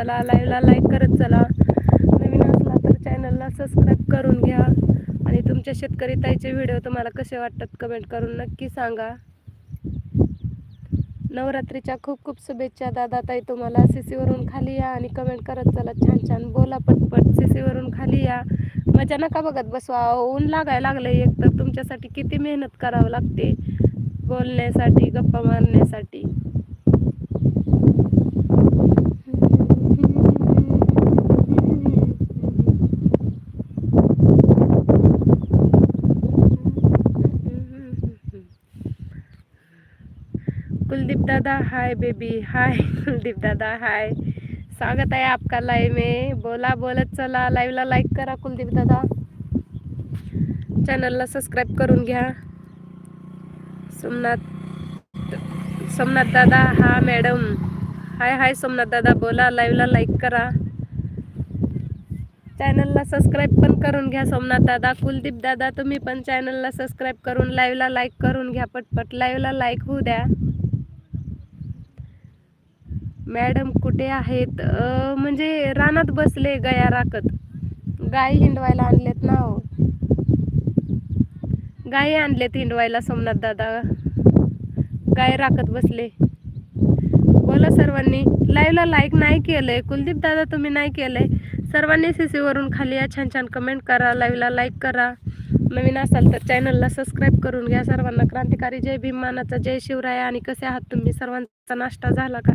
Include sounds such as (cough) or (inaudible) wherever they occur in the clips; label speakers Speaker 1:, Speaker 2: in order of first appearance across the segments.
Speaker 1: चला लाईव्हला लाईक करत चला. नवीन असला तर चॅनलला सबस्क्राईब करून घ्या. आणि तुमच्या शेतकरी ताईचे व्हिडिओ तुम्हाला कसे वाटतात कमेंट करून नक्की सांगा. नवरात्रीच्या खूप खूप शुभेच्छा दादा ताई तुम्हाला. सीसीवरून खाली या आणि कमेंट करत चला. छान छान बोला पटपट. सीसीवरून खाली या. मजा नका बघत बसवा ऊन लागायला लागलं एक तर. तुमच्यासाठी किती मेहनत करावं लागते. बोलण्यासाठी गप्पा मारण्यासाठी. कुलदीप दादा हाय बेबी हाय कुलदीप दादा हाय स्वागत आहे आपका लाईव्ह में. बोला बोलत चला. लाईव्हला लाईक करा कुलदीप दादा. चॅनलला सबस्क्राईब करून घ्या. सोमनाथ सोमनाथ दादा हा मॅडम हाय हाय सोमनाथ दादा बोला. लाईव्हला लाईक करा. चॅनलला सबस्क्राईब पण करून घ्या सोमनाथ दादा. कुलदीप दादा तुम्ही पण चॅनलला सबस्क्राईब करून लाईव्हला लाईक करून घ्या. पटपट लाईव्हला लाईक होऊ द्या. मॅडम कुठे आहेत? म्हणजे रानात बसले गया राखत. गाय हिंडवायला आणलेत ना हो. गाय आणलेत हिंडवायला सोमनाथ दादा. गाय राखत बसले. बोला सर्वांनी. लाईव्हला लाईक नाही केलंय. कुलदीप दादा तुम्ही नाही केलंय. सर्वांनी सी वरून खाली या. छान छान कमेंट करा. लाईव्हला लाईक करा. नवीन असाल तर चॅनलला सबस्क्राईब करून घ्या. सर्वांना क्रांतिकारी जय भीमानाचा जय शिवराय. आणि कसे आहात तुम्ही? सर्वांचा नाश्ता झाला का?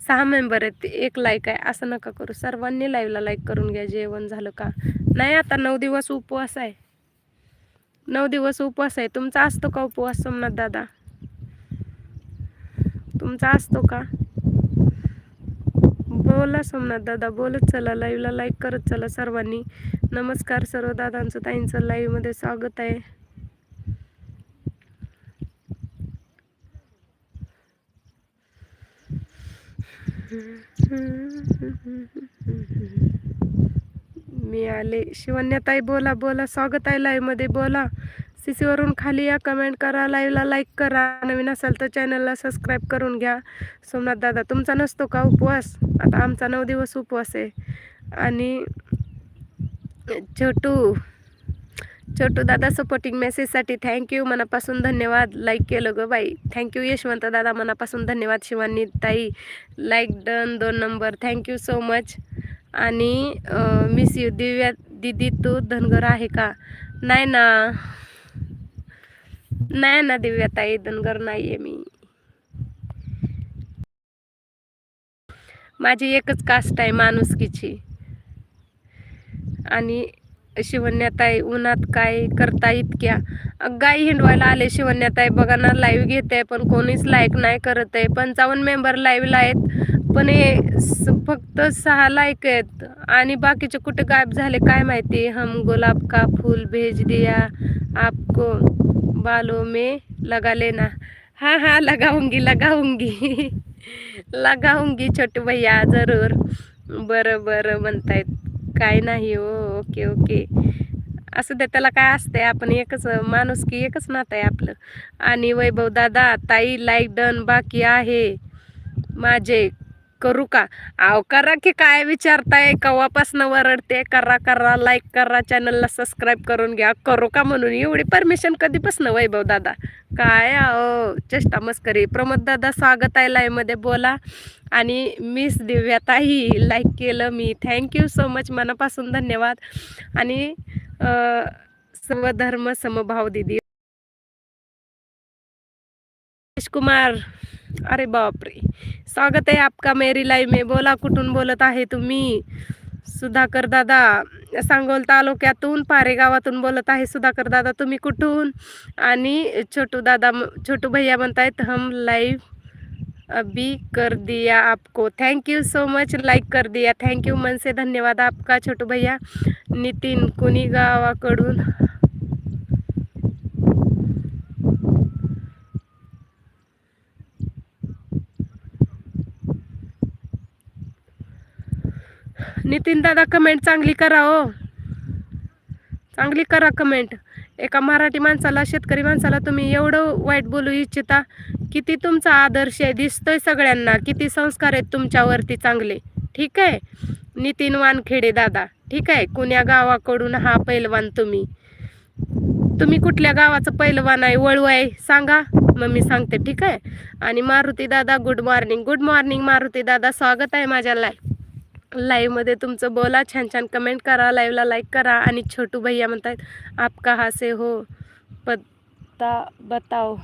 Speaker 1: सहा मेंबर आहेत एक लाईक आहे असं नका करू. सर्वांनी लाईव्हला लाईक करून घ्या जेवण झालं का? नाही आता नऊ दिवस उपवास आहे. नऊ दिवस उपवास आहे. तुमचा असतो का उपवास सोमनाथ दादा? तुमचा असतो का? बोला सोमनाथ दादा बोलत चला. लाईव्हला लाईक करत चला सर्वांनी. नमस्कार सर्व दादांचं ताईंचं. लाईव्हमध्ये स्वागत आहे. मी आले. शिवन्याताई बोला बोला. स्वागत आहे लाईव्हमध्ये बोला. सीसीवरून खाली या. कमेंट करा. लाईव्हला लाईक करा. नवीन असाल तर चॅनलला सबस्क्राईब करून घ्या. सोमनाथ दादा तुमचा नसतो का उपवास? आता आमचा नऊ दिवस उपवास आहे. आणि छोटू छोटू दादा सपोर्टिंग मेसेजसाठी थँक्यू मनापासून धन्यवाद. लाईक केलं गं बाई. थँक्यू यशवंत दादा. मनापासून धन्यवाद शिवानी ताई. लाईक डन दोन number thank you so much आणि मिस यू दिव्या दिदी तू धनगर आहे का? नाही ना. नाही ना दिव्या ताई. धनगर नाही आहे मी. माझी एकच कास्ट आहे माणुसकीची. आणि शिवण्याताई उन्हात काय करता इतक्या? गाई हिंडवायला आले शिवण्याताई बघा ना लाईव्ह आहे पण कोणीच लाईक नाही करत आहे पंचावन्न मेंबर लाईव्हला आहेत पण हे फक्त सहा लाईक आहेत. आणि बाकीचे कुठे गायब झाले काय माहिती? हम गुलाब का फूल भेज दिया आपको बालो में लगा लेना. हाँ हाँ लगाऊंगी लगाऊंगी. (laughs) लगाऊंगी छोटे भैया जरूर. बरं बरं म्हणतायत. काय नाही हो ओके ओके. असं दे त्याला काय असतंय आपण एकच माणूस की एकच नातं आहे आपलं. आणि वैभव दादा ताई लाईक डन बाकी आहे. माझे. करू का? आव करा की काय विचारताय? कवापासनं वरडते. करा करा लाईक करा. चॅनलला सबस्क्राईब करून घ्या. करू का म्हणून? एवढी परमिशन कधीपासनं वैभव दादा? काय अहो चेष्टा मस्करी. प्रमोद दादा स्वागत आहे लाईव्हमध्ये बोला. आणि मिस दिव्याताही लाईक केलं मी. थँक्यू सो मच मनापासून धन्यवाद. आणि सर्वधर्म समभाव दिदी. कुमार. अरे बापरे. स्वागत आहे आपका मेरी लाईव्ह में. बोला कुठून बोलत आहे तुम्ही? सुधाकर दादा सांगोल तालुक्यातून पारे गावातून बोलत आहे सुधाकर दादा. तुम्ही कुठून? आणि छोटू दादा छोटू भैया म्हणतायत हम लाईव्ह अभी कर दिया आपको. Thank you so much like कर दिया. थँक्यू मनसे धन्यवाद आपका छोटू भैया. नितीन कुणी गावाकडून नितीन दादा कमेंट चांगली करा हो. चांगली करा कमेंट एका मराठी माणसाला शेतकरी माणसाला तुम्ही एवढं वाईट बोलू इच्छिता किती तुमचा आदर्श आहे दिसतोय सगळ्यांना किती संस्कार आहेत तुमच्यावरती चांगले. ठीक आहे? नितीन वानखेडे दादा ठीक आहे? कुण्या गावाकडून हा पैलवान तुम्ही? तुम्ही कुठल्या गावाचं पैलवान आहे वळू आहे सांगा. मग मी सांगते ठीक आहे? आणि मारुती दादा good morning good morning Maruti दादा. स्वागत आहे माझ्या लाईफ लाईव्हमध्ये तुमचं बोला छान छान कमेंट करा लाईव्हला लाईक करा आणि छोटू भैया म्हणतायत आप कहाँ से हो पत्ता बताओ.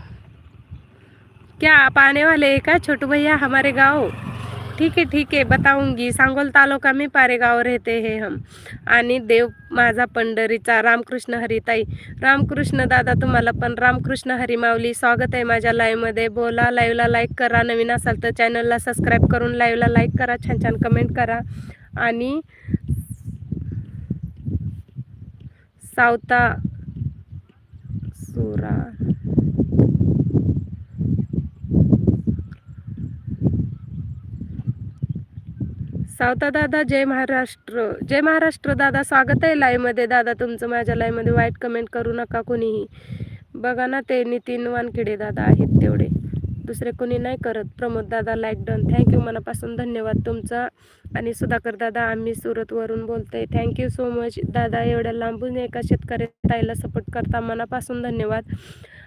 Speaker 1: क्या आप आने वाले का छोटू भैया हमारे गाव? ठीक है ठीक है बताऊंगी. सांगोल तालुका में पारेगाव रहते हैं हम. आणि देव माझा पंढरीचा रामकृष्ण हरिताई रामकृष्ण दादा तुम्हाला पण रामकृष्ण हरी माऊली स्वागत आहे माझ्या लाईव्हमध्ये बोला लाईव्हला लाईक करा. नवीन असाल तर चॅनलला सबस्क्राईब करून लाईव्हला लाईक करा. छान छान कमेंट करा. आणि सावता सुरा सावता दादा जय महाराष्ट्र. जय महाराष्ट्र दादा स्वागत आहे लाईव्हमध्ये दादा तुमचं माझ्या लाईव्हमध्ये वाईट कमेंट करू नका कोणीही. बघा ना ते नितीन वानखेडे दादा आहेत तेवढे. दुसरे कोणी नाही करत. प्रमोद दादा लाईक डन थँक्यू मनापासून धन्यवाद तुमचा. आणि सुधाकर दादा आम्ही सुरतवरून बोलतोय. थँक्यू सो मच दादा एवढ्या लांबून एका शेतकरी ताईला सपोर्ट करता मनापासून धन्यवाद.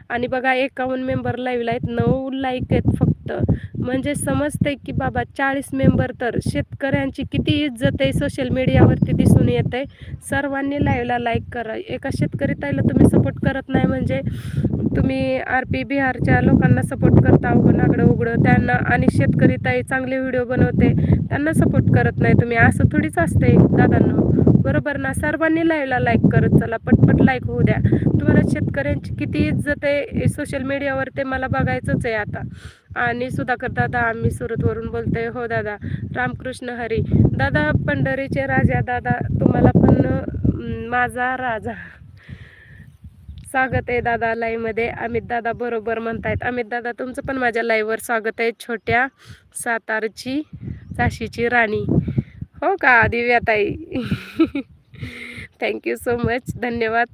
Speaker 1: आणि बघा एकावन्न मेंबर लाईव्हला आहेत. नऊ लाईक आहेत फक्त. म्हणजे समजते की बाबा चाळीस मेंबर तर शेतकऱ्यांची किती इज्जत आहे सोशल मीडियावरती दिसून येत आहे सर्वांनी लाईव्हला लाईक करा. एका शेतकरी ताईला तुम्ही सपोर्ट करत नाही म्हणजे तुम्ही आर पी बिहारच्या लोकांना सपोर्ट करता उघडं नागडं उघडं. त्यांना आणि शेतकरी ताई चांगले व्हिडिओ बनवते. त्यांना सपोर्ट करत नाही तुम्ही. असं थोडीच असते दादांना. बरोबर ना? सर्वांनी लाईव्हला लाईक करत चला. पटपट लाईक होऊ द्या. तुम्हाला शेतकऱ्यांची किती इज्जत आहे सोशल मीडियावर ते मला बघायचंच आहे आता. आणि सुधाकर दादा आम्ही सुरतवरून बोलतोय. हो दादा. रामकृष्ण हरी. दादा पंढरीचे राजा दादा तुम्हाला पण माझा राजा. स्वागत आहे दादा लाईव्हमध्ये अमित दादा बरोबर म्हणतायत. अमित दादा तुमचं पण माझ्या लाईव्हवर स्वागत आहे. छोट्या सातारची झाशीची राणी. हो का दिव्याताई? थँक्यू सो मच धन्यवाद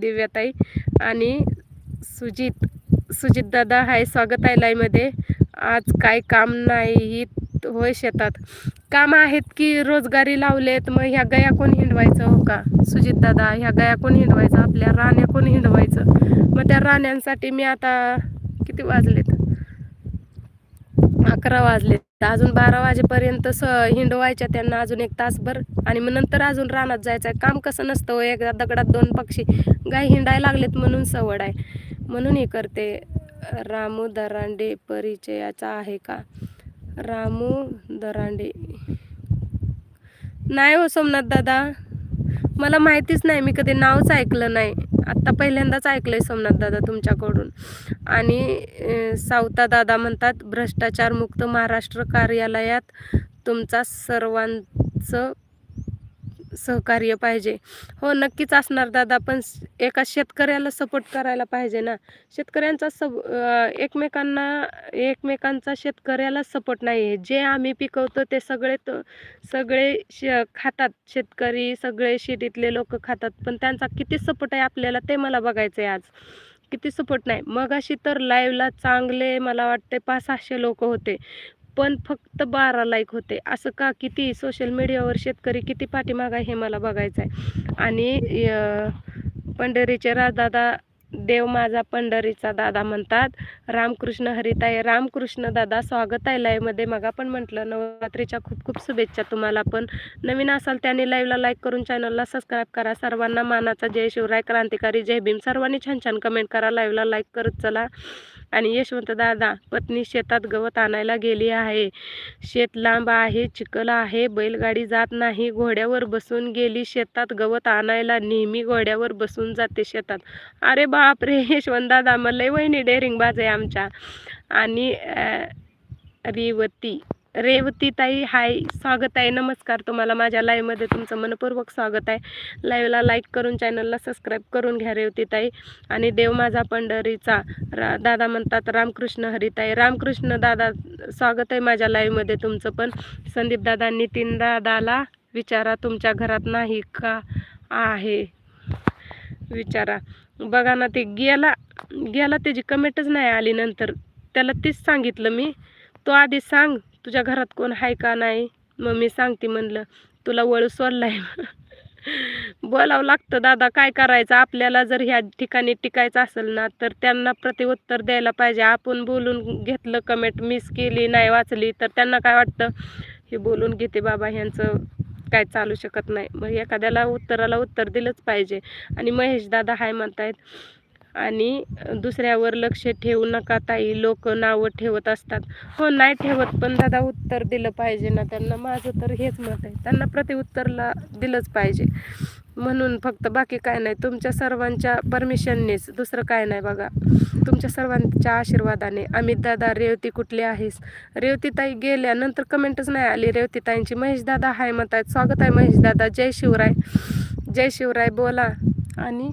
Speaker 1: दिव्याताई. आणि सुजित सुजित दादा हाय स्वागत आहे लाईमध्ये आज काय काम नाही होय शेतात. काम आहेत की रोजगारी लावलेत मग ह्या गया कोण हिंडवायचं हो का? सुजित दादा ह्या गया कोण हिंडवायचं आपल्या राण्या कोण हिंडवायचं? मग त्या राण्यांसाठी मी आता किती वाजलेत? अकरा वाजले. अजून बारा वाजेपर्यंत स हिंडवायच्या त्यांना अजून एक तासभर. आणि मग नंतर अजून रानात जायचं. आहे काम कसं नसतं हो, एकदा दगडात दोन पक्षी. गाय हिंडायला लागलेत म्हणून सवड आहे. म्हणून हे करते. रामू दरांडे परिचयाचा आहे का? रामू दरांडे. नाही हो सोमनाथ दादा. मला माहितीच नाही मी कधी नावच ऐकलं नाही. आत्ता पहिल्यांदाच ऐकलं आहे सोमनाथ दादा तुमच्याकडून. आणि सावता दादा म्हणतात भ्रष्टाचार मुक्त महाराष्ट्र कार्यालयात तुमचा सर्वांचं सहकार्य पाहिजे. हो नक्कीच असणार दादा पण एका शेतकऱ्याला सपोर्ट करायला पाहिजे ना. शेतकऱ्यांचा सब एकमेकांना एकमेकांचा शेतकऱ्याला सपोर्ट नाही आहे जे आम्ही पिकवतो ते सगळे त- सगळे श खातात. शेतकरी सगळे शेतीतले लोक खातात. पण त्यांचा किती सपोर्ट आहे आपल्याला ते मला बघायचं आहे आज. किती सपोर्ट नाही. मग अशी तर लाईव्हला चांगले मला वाटते पाच सहाशे लोक होते. पण फक्त बारा लाईक होते. असं का किती सोशल मीडियावर शेतकरी किती पाठीमाग आहे हे मला बघायचं आहे. आणि पंढरीचे राजदादा देव माझा पंढरीचा दादा म्हणतात. रामकृष्ण हरिताय रामकृष्ण दादा स्वागत आहे लाईव्हमध्ये मग आपण म्हटलं नवरात्रीच्या खूप खूप शुभेच्छा तुम्हाला. पण नवीन असाल त्याने लाईव्हला लाईक करून चॅनलला सबस्क्राईब करा. सर्वांना मानाचा जय शिवराय. क्रांतिकारी जय भीम. सर्वांनी छान छान कमेंट करा. लाईव्हला लाईक करत चला. आणि यशवंत दादा पत्नी शेतात गवत आणायला गेली आहे. शेत लांब आहे चिखल आहे बैलगाडी जात नाही. घोड्यावर बसून गेली शेतात गवत आणायला. नेहमी घोड्यावर बसून जाते शेतात. अरे बाप रे यशवंत दादा मला वहिनी डेअरिंग बाज आहे आमच्या. आणि रेवती. रेवती ताई हाय स्वागत आहे नमस्कार तुम्हाला. माझ्या लाईव्हमध्ये तुमचं मनपूर्वक स्वागत आहे. लाईव्हला लाईक करून चॅनलला सबस्क्राईब करून घ्या रेवती ताई. आणि देव माझा पंढरीचा रा दादा म्हणतात रामकृष्ण हरिताई रामकृष्ण दादा स्वागत आहे माझ्या लाईव्हमध्ये तुमचं पण. संदीप दादा नितीन दादाला विचारा तुमच्या घरात नाही का आहे? विचारा. बघा ना ते गेला गेला त्याची कमेंटच नाही आली नंतर. त्याला तीच सांगितलं मी. तो आधी सांग तुझ्या घरात कोण आहे का नाही? मग मी सांगते म्हणलं तुला वळू सोडलाय. (laughs) बोलावं लागतं दादा काय करायचं? आपल्याला जर ह्या ठिकाणी टिकायचं असेल ना तर त्यांना प्रतिउत्तर द्यायला पाहिजे. आपण बोलून घेतलं कमेंट मिस केली नाही वाचली तर त्यांना काय वाटतं? हे बोलून घेते बाबा ह्यांचं काय चालू शकत नाही. मग एखाद्याला उत्तराला उत्तर दिलंच पाहिजे. आणि महेश दादा हाय म्हणतायत आणि दुसऱ्यावर लक्ष ठेवू नका ताई. लोक नावं ठेवत असतात. हो नाही ठेवत पण दादा उत्तर दिलं पाहिजे ना त्यांना. माझं तर हेच मत आहे. त्यांना प्रतिउत्तरला दिलंच पाहिजे. म्हणून फक्त बाकी काय नाही. तुमच्या सर्वांच्या परमिशननेच. दुसरं काय नाही बघा. तुमच्या सर्वांच्या आशीर्वादाने. अमित दादा रेवती कुठली आहेस? रेवतीताई गेल्यानंतर कमेंटच नाही आली. रेवतीताईंची महेश दादा हाय म्हणतायत. स्वागत आहे महेश दादा. जय शिवराय. जय शिवराय बोला. आणि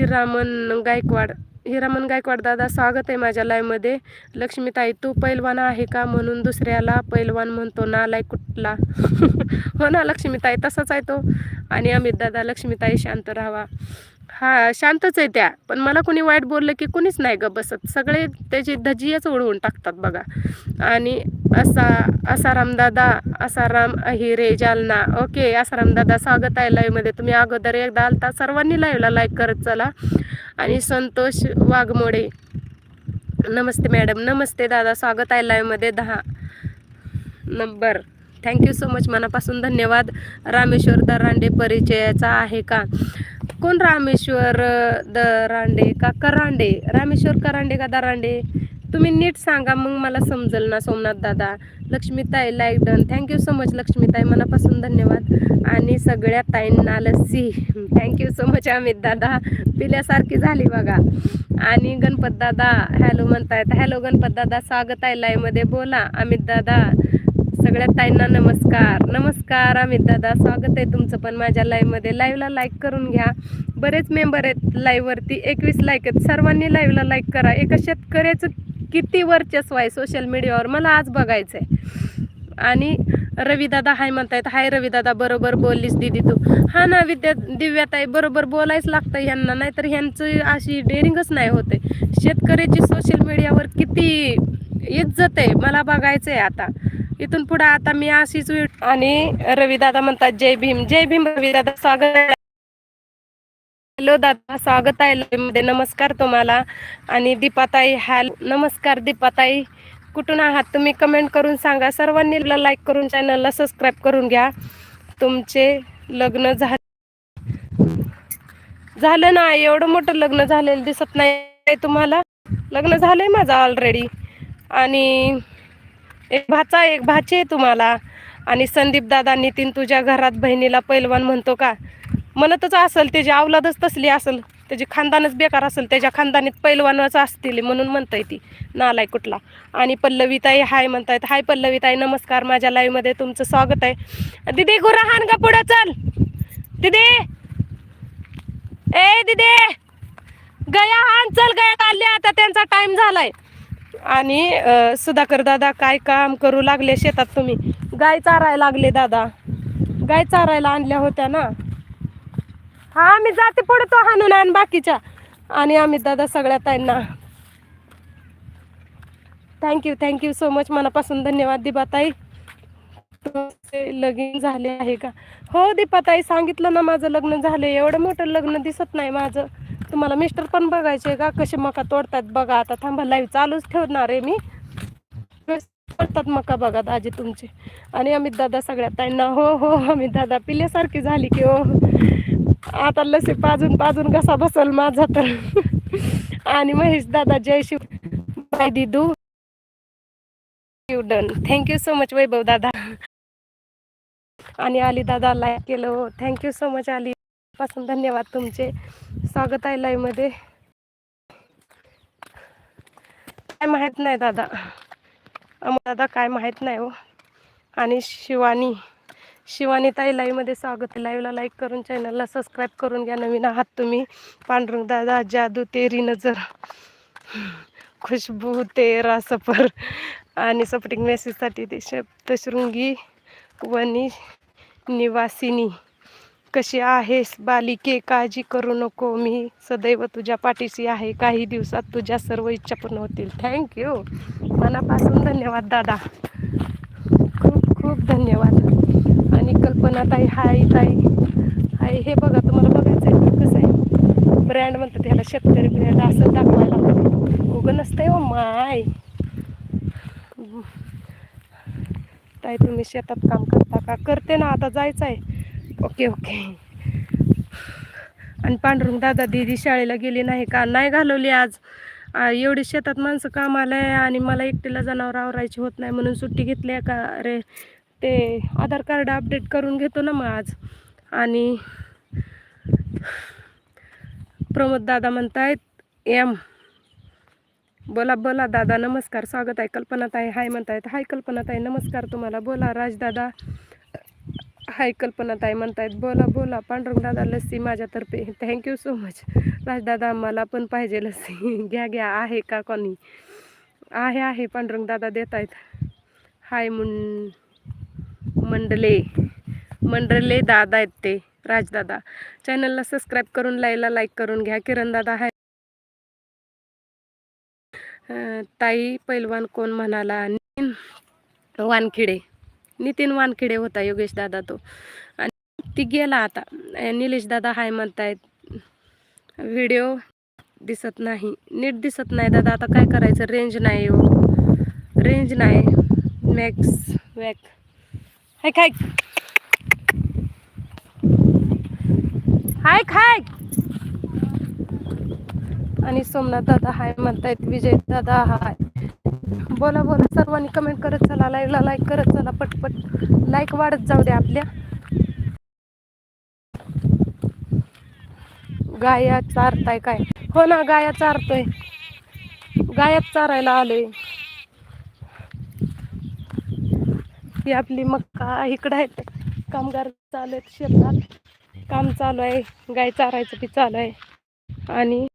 Speaker 1: हिरामन गायकवाड हिरामन गायकवाड दादा स्वागत आहे माझ्या लाईव्हमध्ये लक्ष्मीताई तू पैलवान आहे का? म्हणून दुसऱ्याला पैलवान म्हणतो ना लाय कुठला? (laughs) हो ना लक्ष्मीताई तसाच आहे तो. आणि अमित दादा लक्ष्मीताई शांत राहावा हा शांतच आहे त्या. पण मला कोणी वाईट बोललं की कोणीच नाही ग बसत. सगळे त्याची धजियाच ओढवून टाकतात बघा. आणि असा असारामदादा असाराम अहिरे जालना. ओके असाराम दादा स्वागत आहे लाईव्हमध्ये तुम्ही अगोदर एकदा आलता. सर्वांनी लाईव्हला लाईक करत चला. आणि संतोष वाघमोडे. नमस्ते मॅडम नमस्ते दादा. स्वागत आहे लाईव्हमध्ये दहा नंबर थँक्यू सो मच मनापासून धन्यवाद. रामेश्वर दरांडे परिचयाचा आहे का? कोण रामेश्वर द रांडे? का करांडे रामेश्वर करांडे का दरांडे तुम्ही नीट सांगा मग मला समजेल ना सोमनाथ दादा. लक्ष्मीताई like done thank you so much लक्ष्मीताई. मनापासून धन्यवाद. आणि सगळ्या ताईंना lassi. Thank you so much Amit दादा. पिल्यासारखी झाली बघा. आणि गणपत दादा हॅलो म्हणतायत. हॅलो गणपत दादा स्वागत आहे लाईव्हमध्ये बोला अमित दादा. सगळ्या ताईंना नमस्कार. नमस्कार अमित दादा. स्वागत आहे तुमचं पण माझ्या लाईव्हमध्ये लाईव्हला लाईक करून घ्या. बरेच मेंबर आहेत लाईव्हवरती एकवीस लाईक आहेत. सर्वांनी लाईव्हला लाईक करा. एका शेतकऱ्याचं किती वर्चस्व आहे सोशल मीडियावर मला आज बघायचं आहे आणि रविदादा हाय म्हणतायत. हाय रविदादा बरोबर बोललीस दिदी तू. हा ना विद्या दिव्याताई बरोबर बोलायच लागतं ह्यांना. नाहीतर ह्यांचं अशी डेअरिंगच नाही होते शेतकऱ्याची सोशल मीडियावर किती इज्जत आहे? मला बघायचं आहे आता. इथून पुढे आता मी अशीच आणि रविदादा म्हणतात जय भीम जय भीम रविदादा स्वागत आहे. हॅलो दादा स्वागत आहे live मध्ये नमस्कार तुम्हाला. आणि दीपाताई हॅल नमस्कार दीपाताई. कुठून आहात तुम्ही? कमेंट करून सांगा. सर्वांनी लाईक करून चॅनलला सबस्क्राईब करून घ्या. तुमचे लग्न झाले झालं ना? एवढं मोठं लग्न झालेलं दिसत नाही तुम्हाला? लग्न झालंय माझं ऑलरेडी आणि एक भाचा एक भाची आहे तुम्हाला. आणि संदीप दादा नितीन तुझ्या घरात बहिणीला पैलवान म्हणतो का? म्हणतच असेल त्याची अवलादच तसली असेल त्याची खानदानच बेकार असेल त्याच्या खानदानीत पैलवानच असतील म्हणून म्हणताय ती. नालाय कुठला. आणि पल्लवीताई हाय म्हणतायत हाय पल्लवीताई नमस्कार माझ्या लाईव्हमध्ये तुमचं स्वागत आहे. दिदी गुराहान का पुढं चल. दिदी. ए दिदी. गया हान चल गया काढले आता त्यांचा टाइम झालाय. आणि सुधाकर दादा काय काम करू लागले शेतात तुम्ही? गाय चारायला लागले दादा. गाय चारायला आणल्या होत्या ना. हा मी जाते पडतो तो हाणून आण बाकीच्या. आणि आम्ही दादा सगळ्या ताईंना. थँक्यू थँक्यू सो मच मनापासून धन्यवाद दीपाताई. तुमचे लगीन झाले आहे का? हो दीपाताई सांगितलं ना माझं लग्न झालं एवढं मोठं लग्न दिसत नाही माझं. तुम्हाला मिस्टर पण बघायचे का? कसे मका तोडतात बघा. आता थांबा लाईव्ह चालूच ठेवणार आहे मी. तोडतात मका बघा दाजी तुमचे. आणि अमित दादा सगळ्यात ताईंना हो हो अमित दादा पिल्यासारखी झाली की हो. आता लसी पाजून पाजून कसा बसल माझा तर. आणि महेश दादा जय Shiv. Bye दिदू. Done thank you so much Vaibhav दादा. आणि आली दादा लाईक केलं हो. थँक्यू सो मच आली मनापासून धन्यवाद तुमचे. स्वागत आहे लाईव्ह काय माहीत नाही दादा. आम्हाला दादा काय माहीत नाही हो. आणि शिवानी शिवानी ताई लाईव्ह स्वागत आहे. लाईव्हला लाईक करून चॅनलला सबस्क्राईब करून घ्या. नवीन आहात तुम्ही. पांडुरंग दादा जादू तेरी नजर. खुशबू तेरा सफर. आणि सपोर्टिंग मेसेजसाठी ते शब्दशृंगी वनी निवासिनी. कशी आहेस? बालिके काळजी करू नको. मी सदैव तुझ्या पाठीशी आहे. काही दिवसात तुझ्या सर्व इच्छा पूर्ण होतील. थँक्यू मनापासून धन्यवाद दादा. खूप खूप धन्यवाद. आणि कल्पना ताई हाय ताई. हाय हे बघा तुम्हाला बघायचं आहे कसं आहे? ब्रँड म्हणतात ह्याला शेतकरी ब्रँड असं दाखवायला उगं नसतंय हो माय. ताई तुम्ही शेतात काम करता का? करते ना आता जायचं आहे ओके ओके. आणि पांडुरंग दादा दिदी शाळेला गेली नाही का? नाही घालवली आज. एवढी शेतात माणसं कामाला आहे आणि मला एकटीला जनावर आवरायची होत नाही म्हणून सुट्टी घेतली आहे का? अरे ते आधार कार्ड अपडेट करून घेतो ना मग आज. आणि प्रमोद दादा म्हणतायत एम. बोला बोला दादा नमस्कार. स्वागत आहे कल्पनाताई. हाय म्हणतायत. हाय कल्पनाताई नमस्कार तुम्हाला. बोला राजदादा हाय कल्पनाताई म्हणतायत बोला बोला पांडुरंग दादा लस्सी माझ्यातर्फे. थँक्यू सो मच राजदादा मला पण पाहिजे लस्सी. (laughs) घ्या घ्या. आहे का कोणी? आहे आहे. पांडुरंग दादा देत आहेत हाय मुं मंडले. मंडले दादा आहेत ते. राजदादा. चॅनलला सबस्क्राईब करून लाईला लाईक करून घ्या. किरण दादा हाय. ताई पैलवान कोण म्हणाला? वानखिडे. नितीन वानखिडे होता योगेश दादा तो. आणि ती गेला आता. निलेश दादा हाय म्हणतायत व्हिडिओ दिसत नाही नीट दिसत नाही दादा आता काय करायचं? रेंज नाही हो. रेंज नाही. मॅक्स वॅक. हाय काय हाय खाय. आणि सोमनाथ दादा हाय म्हणतायत विजय दादा हाय. बोला बोला. सर्वांनी कमेंट करत चला लाईव्हला लाईक करत चला पटपट. लाईक वाढत जाऊ द्या आपल्या. गाया चारताय काय? हो ना गाया चारतोय. गायात चारायला आलोय. ही आपली मक्का इकडं आहेत. कामगार चालू आहेत शेतात. काम चालू आहे. गाय चारायचं बी चालू आहे. आणि